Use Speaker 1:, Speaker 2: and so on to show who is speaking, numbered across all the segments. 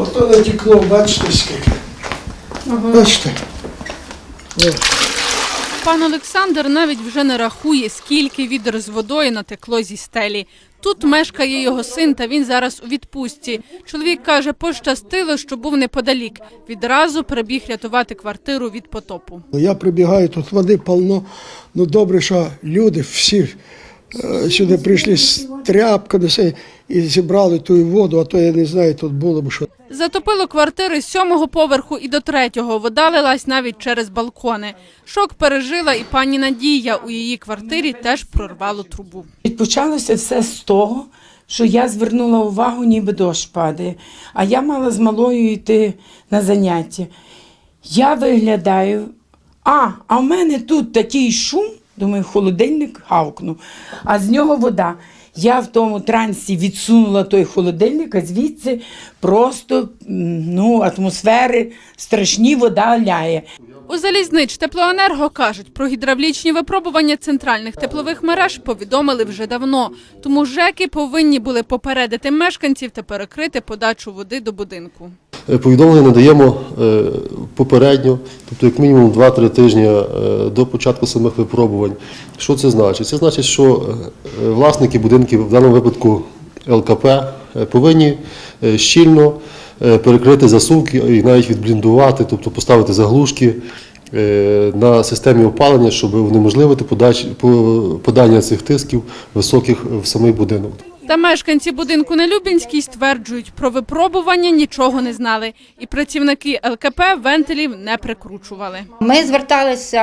Speaker 1: Ото натекло, бачите скільки. Бачите? О.
Speaker 2: Пан Олександр навіть вже не рахує, скільки відер з водою натекло зі стелі. Тут мешкає його син, та він зараз у відпустці. Чоловік каже, пощастило, що був неподалік. Відразу прибіг рятувати квартиру від потопу.
Speaker 1: Я прибігаю, тут води повно. Ну добре, що люди всі сюди прийшли з тряпками все, і зібрали ту воду, а то я не знаю, тут було б що.
Speaker 2: Затопило квартири з сьомого поверху і до третього. Вода лилась навіть через балкони. Шок пережила і пані Надія. У її квартирі теж прорвало трубу.
Speaker 3: І почалося все з того, що я звернула увагу, ніби дощ падає. А я мала з малою йти на заняття. Я виглядаю, а, а в мене тут такий шум, думаю, холодильник гавкнув, а з нього вода. Я в тому трансі відсунула той холодильник, а звідси просто ну, атмосфери страшні вода ляє.
Speaker 2: У залізнич теплоенерго кажуть, про гідравлічні випробування центральних теплових мереж повідомили вже давно. Тому ЖЕКи повинні були попередити мешканців та перекрити подачу води до будинку.
Speaker 4: Е, Повідомлення надаємо е, попередньо, тобто як мінімум 2-3 тижні е, до початку самих випробувань. Що це значить? Це значить, що власники будинків, в даному випадку ЛКП, повинні щільно перекрити засувки і навіть відбліндувати, тобто поставити заглушки на системі опалення, щоб унеможливити подання цих тисків високих в самий будинок.
Speaker 2: Та мешканці будинку на Любінській стверджують, про випробування нічого не знали, і працівники ЛКП вентилів не прикручували.
Speaker 5: Ми зверталися,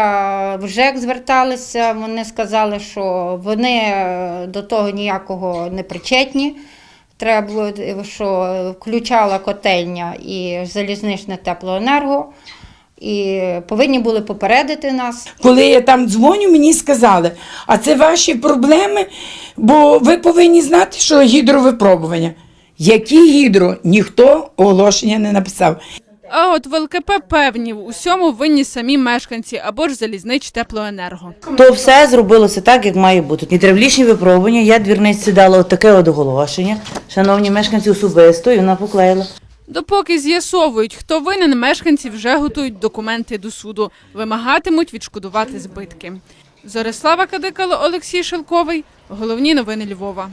Speaker 5: в ЖЕК зверталися, вони сказали, що вони е, до того ніякого не причетні. Треба було, е, що включала котельня і залізничне теплоенерго, і повинні були попередити нас.
Speaker 3: Коли я там дзвоню, мені сказали, а це ваші проблеми, бо ви повинні знати, що гідровипробування. Які гідро? Ніхто оголошення не написав.
Speaker 2: А от в ЛКП певні в усьому винні самі мешканці або ж залізнич теплоенерго.
Speaker 6: То все зробилося так, як має бути. Гідравлічні випробування, я двірниці дала таке от оголошення. Шановні мешканці особисто, і вона поклеїла.
Speaker 2: Допоки з'ясовують, хто винен, мешканці вже готують документи до суду, вимагатимуть відшкодувати збитки. Зорислава Кадикало, Олексій Шелковий. Головні новини Львова.